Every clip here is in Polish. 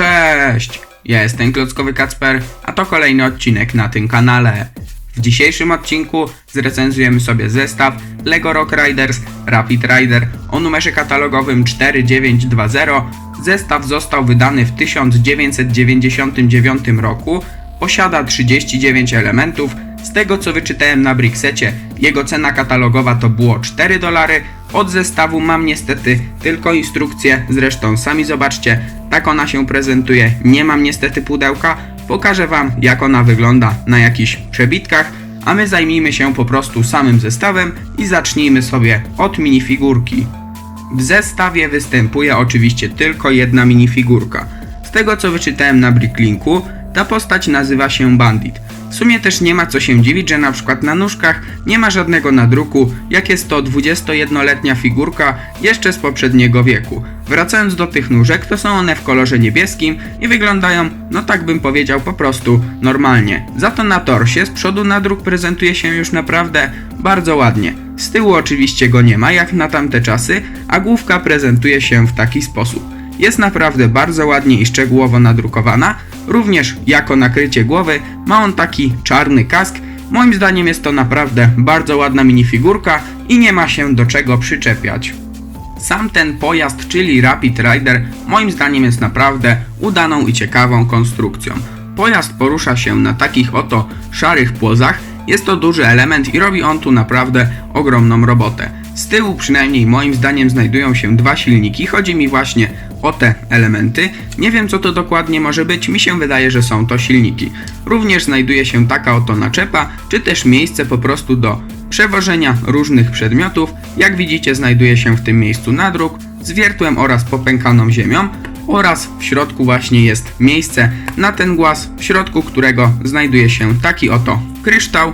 Cześć! Ja jestem Klockowy Kacper, a to kolejny odcinek na tym kanale. W dzisiejszym odcinku zrecenzujemy sobie zestaw LEGO Rock Riders Rapid Rider o numerze katalogowym 4920. Zestaw został wydany w 1999 roku. Posiada 39 elementów. Z tego co wyczytałem na Brixecie, jego cena katalogowa to było 4 dolary. Od zestawu mam niestety tylko instrukcję, zresztą sami zobaczcie, tak ona się prezentuje. Nie mam niestety pudełka. Pokażę wam jak ona wygląda na jakichś przebitkach, a my zajmijmy się po prostu samym zestawem i zacznijmy sobie od minifigurki. W zestawie występuje oczywiście tylko jedna minifigurka. Z tego co wyczytałem na Bricklinku, ta postać nazywa się Bandit. W sumie też nie ma co się dziwić, że na przykład na nóżkach nie ma żadnego nadruku, jak jest to 21-letnia figurka jeszcze z poprzedniego wieku. Wracając do tych nóżek, to są one w kolorze niebieskim i wyglądają, no tak bym powiedział, po prostu normalnie. Za to na torsie z przodu nadruk prezentuje się już naprawdę bardzo ładnie. Z tyłu oczywiście go nie ma, jak na tamte czasy, a główka prezentuje się w taki sposób. Jest naprawdę bardzo ładnie i szczegółowo nadrukowana. Również jako nakrycie głowy ma on taki czarny kask. Moim zdaniem jest to naprawdę bardzo ładna minifigurka i nie ma się do czego przyczepiać. Sam ten pojazd, czyli Rapid Rider, moim zdaniem jest naprawdę udaną i ciekawą konstrukcją. Pojazd porusza się na takich oto szarych płozach. Jest to duży element i robi on tu naprawdę ogromną robotę. Z tyłu przynajmniej moim zdaniem znajdują się dwa silniki. Chodzi mi właśnie o te elementy. Nie wiem co to dokładnie może być, mi się wydaje, że są to silniki. Również znajduje się taka oto naczepa, czy też miejsce po prostu do przewożenia różnych przedmiotów. Jak widzicie znajduje się w tym miejscu nadruk z wiertłem oraz popękaną ziemią oraz w środku właśnie jest miejsce na ten głaz, w środku którego znajduje się taki oto kryształ.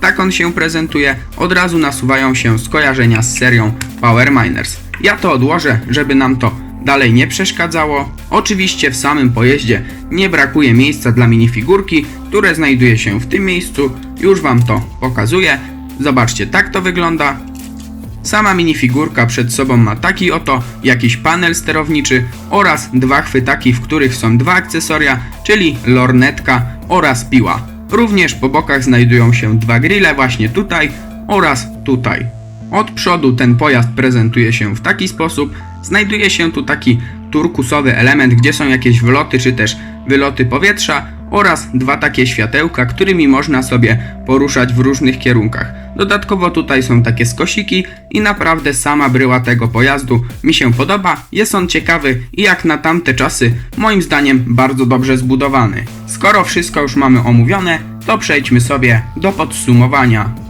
Tak on się prezentuje, od razu nasuwają się skojarzenia z serią Power Miners. Ja to odłożę, żeby nam to dalej nie przeszkadzało. Oczywiście w samym pojeździe nie brakuje miejsca dla minifigurki, które znajduje się w tym miejscu. Już Wam to pokazuję. Zobaczcie, tak to wygląda. Sama minifigurka przed sobą ma taki oto jakiś panel sterowniczy oraz dwa chwytaki, w których są dwa akcesoria, czyli lornetka oraz piła. Również po bokach znajdują się dwa grille właśnie tutaj oraz tutaj. Od przodu ten pojazd prezentuje się w taki sposób. Znajduje się tu taki turkusowy element, gdzie są jakieś wloty czy też wyloty powietrza oraz dwa takie światełka, którymi można sobie poruszać w różnych kierunkach. Dodatkowo tutaj są takie skosiki i naprawdę sama bryła tego pojazdu mi się podoba. Jest on ciekawy i jak na tamte czasy moim zdaniem bardzo dobrze zbudowany. Skoro wszystko już mamy omówione, to przejdźmy sobie do podsumowania.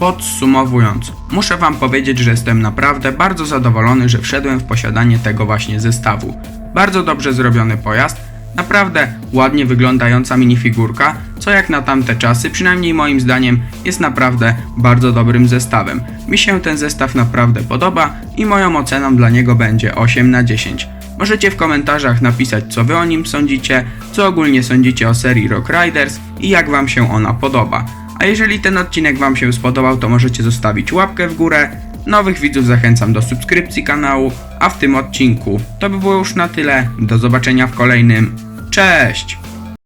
Podsumowując, muszę Wam powiedzieć, że jestem naprawdę bardzo zadowolony, że wszedłem w posiadanie tego właśnie zestawu. Bardzo dobrze zrobiony pojazd, naprawdę ładnie wyglądająca minifigurka, co jak na tamte czasy, przynajmniej moim zdaniem, jest naprawdę bardzo dobrym zestawem. Mi się ten zestaw naprawdę podoba i moją oceną dla niego będzie 8 na 10. Możecie w komentarzach napisać, co wy o nim sądzicie, co ogólnie sądzicie o serii Rock Riders i jak wam się ona podoba. A jeżeli ten odcinek wam się spodobał, to możecie zostawić łapkę w górę. Nowych widzów zachęcam do subskrypcji kanału, a w tym odcinku to by było już na tyle. Do zobaczenia w kolejnym. Cześć!